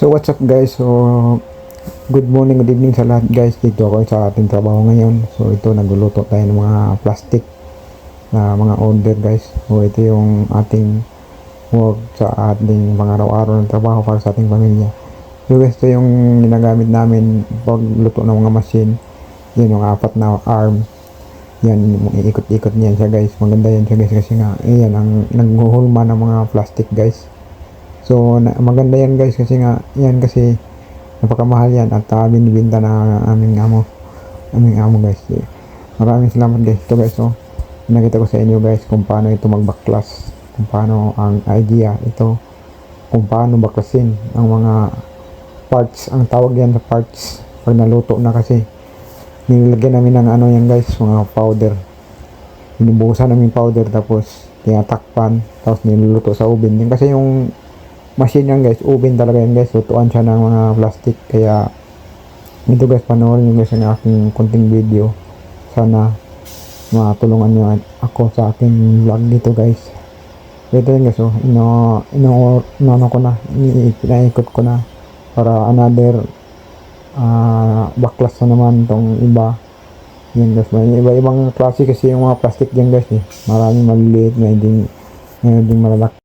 So what's up guys? So good morning, good evening sa lahat guys. Dito ako sa ating trabaho ngayon. So ito nagluluto tayo ng mga plastic na mga order guys. So ito yung ating work sa ating mga araw-araw ng trabaho para sa ating pamilya. So guys, ito yung ginagamit namin pagluto ng mga machine. Yan yung apat na arm. Yan, iikot-ikot niyan siya guys. Maganda yan siya guys kasi nga, yan ang naghuhulma ng mga plastic guys. So, maganda yan guys kasi nga, yan kasi napakamahal yan at uh, binibinta na aming amo. Aming amo guys. Eh, Maraming salamat guys. Ito guys, so, nakita ko sa inyo guys kung paano ito magbaklas. Kung paano ang idea ito. Kung paano baklasin ang mga parts. Ang tawag yan sa parts. Pag naluto na kasi. Nilagyan namin ng ano yan guys, mga powder. Binubuhusan namin powder tapos tinatakpan tapos niluluto sa oven. Yan kasi yung machine yan guys, oven talaga yan guys. Lutuan siya ng mga plastic. Kaya ito guys, panoorin nyo guys ang aking konting video. Sana matulungan nyo ako sa aking vlog dito guys. Ito yun guys, oh, ino, ino, ino, ko na, pinaikot ko na para another ah baklas na naman tong iba. Yan guys, may iba-ibang klase kasi yung mga plastic dyan guys eh. Maraming maliliit, may ding, may ding malalaki